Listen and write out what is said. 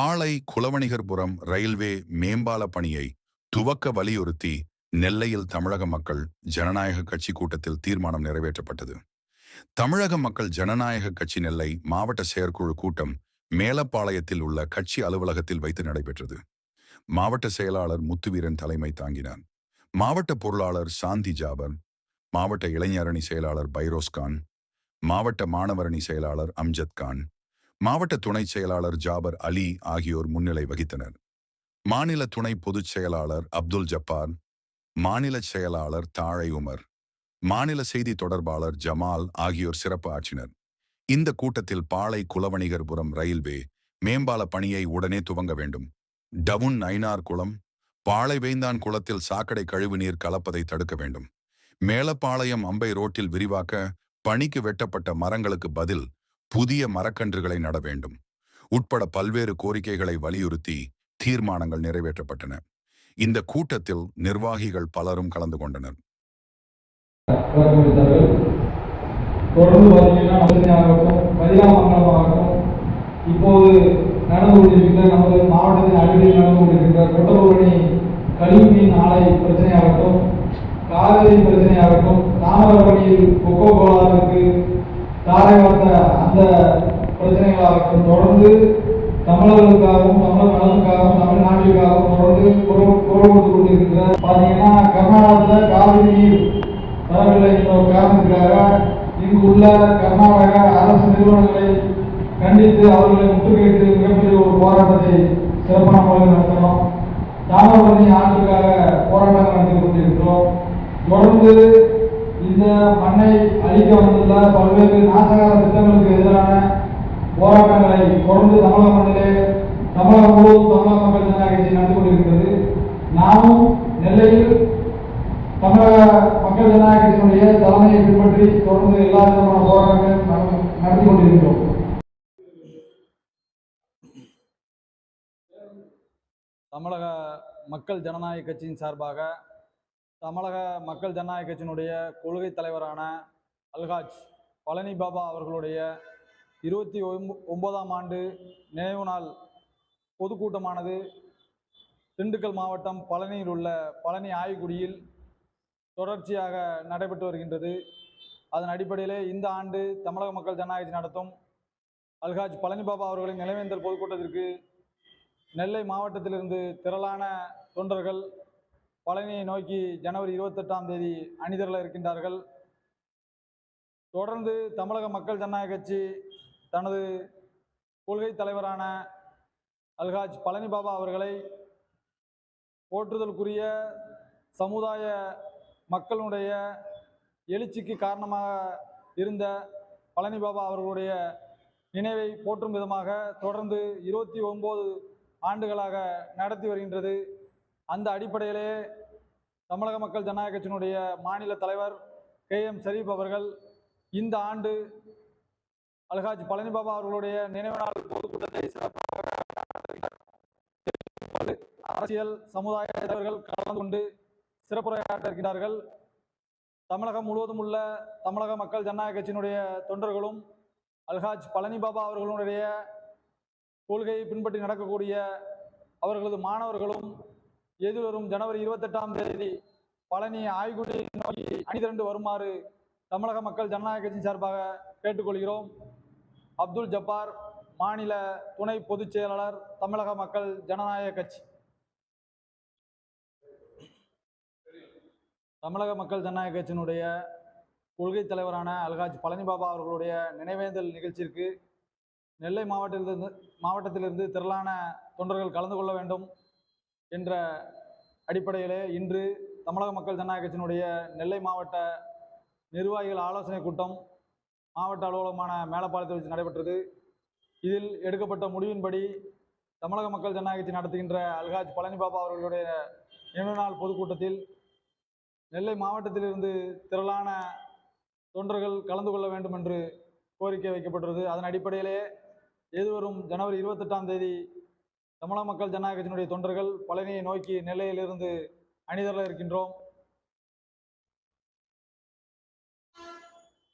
பாளை Kulavanigarpuram railway மேம்பால பணியை துவக்க வலியுறுத்தி நெல்லையில் தமிழக மக்கள் ஜனநாயக கட்சி கூட்டத்தில் தீர்மானம் நிறைவேற்றப்பட்டது. தமிழக மக்கள் ஜனநாயக கட்சி நெல்லை மாவட்ட செயற்குழு கூட்டம் மேலப்பாளையத்தில் உள்ள கட்சி அலுவலகத்தில் வைத்து நடைபெற்றது. மாவட்ட செயலாளர் முத்துவீரன் தலைமை தாங்கினார். மாவட்ட பொருளாளர் சாந்தி ஜாபர் மாவட்ட இளைஞரணி செயலாளர் பைரோஸ் கான் மாவட்ட மாணவரணி செயலாளர் அம்ஜத் கான் மாவட்ட துணை செயலாளர் ஜாபர் அலி ஆகியோர் முன்னிலை வகித்தனர். மாநில துணை பொதுச் செயலாளர் அப்துல் ஜப்பார் மாநில செயலாளர் தாழை உமர் மாநில செய்தி தொடர்பாளர் ஜமால் ஆகியோர் சிறப்பு ஆற்றினர். இந்த கூட்டத்தில் பாளை குலவணிகர்புரம் ரயில்வே மேம்பால பணியை உடனே துவங்க வேண்டும். டவுன் நைனார் குளம் பாளை வேந்தான் குளத்தில் சாக்கடை கழிவுநீர் கலப்பதை தடுக்க வேண்டும். மேலப்பாளையம் அம்பை ரோட்டில் விரிவாக்க பணிக்கு வெட்டப்பட்ட மரங்களுக்கு பதில் புதிய மரக்கன்றுகளை நட வேண்டும். உட்பட பல்வேறு கோரிக்கைகளை வலியுறுத்தி தீர்மானங்கள் நிறைவேற்றப்பட்டன. இந்த கூட்டத்தில் நிர்வாகிகள் பலரும் கலந்து கொண்டனர். தொடர்ந்து பார்த்தீங்கன்னா மதுரையாகட்டும் இப்போது நடந்து கொண்டிருக்கின்ற நமது மாவட்டத்தின் அருகில் நடந்து கொண்டிருக்கின்ற கொட்டபுரணி கழிவுநீர் ஆலை பிரச்சனையாகட்டும் காவிரி பிரச்சனையாகட்டும் தாமிரபரணியில் கொக்கோ கோலாவிற்கு அந்த பிரச்சனைகளாகட்டும் தொடர்ந்து தமிழர்களுக்காகவும் தமிழர் நலனுக்காகவும் தமிழ்நாட்டிற்காகவும் தொடர்ந்து குரல் குரல் கொடுத்து கொண்டிருக்கிறார் பார்த்தீங்கன்னா கர்நாடகத்தில் காவிரி நீர் வரவில்லை என்ற ஒரு காரணத்திற்காக இங்கு உள்ள கர்நாடக அரசு நிறுவனங்களை கண்டித்து அவர்களை முற்றுகையிட்டு மிகப்பெரிய ஒரு போராட்டத்தை சிறப்பான முறையில் நடத்தினோம் தாமிரபரணி ஆண்டுக்காக போராட்டங்கள் நடத்தி கொண்டிருக்கிறோம் தொடர்ந்து இந்த மண்ணை அழிக்க வந்துள்ள பல்வேறு நாசகார திட்டங்களுக்கு எதிரான போராட்டங்களை தொடர்ந்து தமிழக மண்ணிலே தமிழகம் முழுவதும் தமிழக மக்கள் ஜனநாயக கட்சி நடந்து கொண்டிருக்கிறது. நாமும் நெல்லையில் தமிழக மக்கள் ஜனநாயக கட்சியினுடைய தலைமையை பின்பற்றி தொடர்ந்து எல்லா விதமான போராட்டங்களையும் நட- நடத்தி கொண்டிருக்கிறோம். தமிழக மக்கள் ஜனநாயக கட்சியின் சார்பாக தமிழக மக்கள் ஜனநாயக கட்சியினுடைய கொள்கை தலைவரான அல்ஹாஜ் பழனி பாபா அவர்களுடைய இருபத்தி ஒம்ப- ஒன்பதாம் ஆண்டு நினைவு நாள் பொதுக்கூட்டமானது திண்டுக்கல் மாவட்டம் பழனியில் உள்ள பழனி ஆய்குடியில் தொடர்ச்சியாக நடைபெற்று வருகின்றது. அதன் அடிப்படையிலே இந்த ஆண்டு தமிழக மக்கள் ஜனநாயகத்தை நடத்தும் அல்ஹாஜ் பழனி பாபா அவர்களின் நினைவேந்தல் பொதுக்கூட்டத்திற்கு நெல்லை மாவட்டத்திலிருந்து திரளான தொண்டர்கள் பழனியை நோக்கி ஜனவரி இருபத்தெட்டாம் தேதி அணிதிரள இருக்கின்றார்கள். தொடர்ந்து தமிழக மக்கள் ஜனநாயக கட்சி தனது கொள்கை தலைவரான அல்ஹாஜ் பழனி பாபா அவர்களை போற்றுதலுக்குரிய சமுதாய மக்களுடைய எழுச்சிக்கு காரணமாக இருந்த பழனி பாபா அவர்களுடைய நினைவை போற்றும் விதமாக தொடர்ந்து இருபத்தி ஒம்பது ஆண்டுகளாக நடத்தி வருகின்றது. அந்த அடிப்படையிலே தமிழக மக்கள் ஜனநாயக கட்சியினுடைய மாநில தலைவர் கே எம் ஷரீப் அவர்கள் இந்த ஆண்டு அல்ஹாஜ் பழனிபாபா அவர்களுடைய நினைவு நாள் பொதுக்கூட்டத்தை சிறப்பாக அரசியல் சமுதாய தலைவர்கள் கலந்து கொண்டு சிறப்புரையாற்ற இருக்கிறார்கள். தமிழகம் முழுவதும் உள்ள தமிழக மக்கள் ஜனநாயக கட்சியினுடைய தொண்டர்களும் அல்ஹாஜ் பழனிபாபா அவர்களுடைய கொள்கையை பின்பற்றி நடக்கக்கூடிய அவர்களது மாணவர்களும் எதிர்வரும் ஜனவரி இருபத்தெட்டாம் தேதி பழனி ஆய்குடி நோக்கி அணிதிரண்டு வருமாறு தமிழக மக்கள் ஜனநாயக கட்சி சார்பாக கேட்டுக்கொள்கிறோம். அப்துல் ஜப்பார் மாநில துணை பொதுச் செயலாளர் தமிழக மக்கள் ஜனநாயக கட்சி. தமிழக மக்கள் ஜனநாயக கட்சியினுடைய கொள்கை தலைவரான அல்காஜ் பழனிபாபா அவர்களுடைய நினைவேந்தல் நிகழ்ச்சிக்கு நெல்லை மாவட்டத்திலிருந்து மாவட்டத்திலிருந்து திரளான தொண்டர்கள் கலந்து கொள்ள வேண்டும் என்ற அடிப்படையிலே இன்று தமிழக மக்கள் ஜனநாயக கட்சியினுடைய நெல்லை மாவட்ட நிர்வாகிகள் ஆலோசனை கூட்டம் மாவட்ட அலுவலகமான மேலப்பாளையத்தில் வச்சு நடைபெற்றது. இதில் எடுக்கப்பட்ட முடிவின்படி தமிழக மக்கள் ஜனநாயக கட்சி நடத்துகின்ற அல்காஜ் பழனிபாபா அவர்களுடைய நினைவு நாள் பொதுக்கூட்டத்தில் நெல்லை மாவட்டத்திலிருந்து திரளான தொண்டர்கள் கலந்து கொள்ள வேண்டும் என்று கோரிக்கை வைக்கப்பட்டுள்ளது. அதன் அடிப்படையிலே எதிர்வரும் ஜனவரி இருபத்தெட்டாம் தேதி தமிழக மக்கள் ஜனநாயகத்தினுடைய தொண்டர்கள் பழனியை நோக்கி நிலையிலிருந்து அணிதரல இருக்கின்றோம்.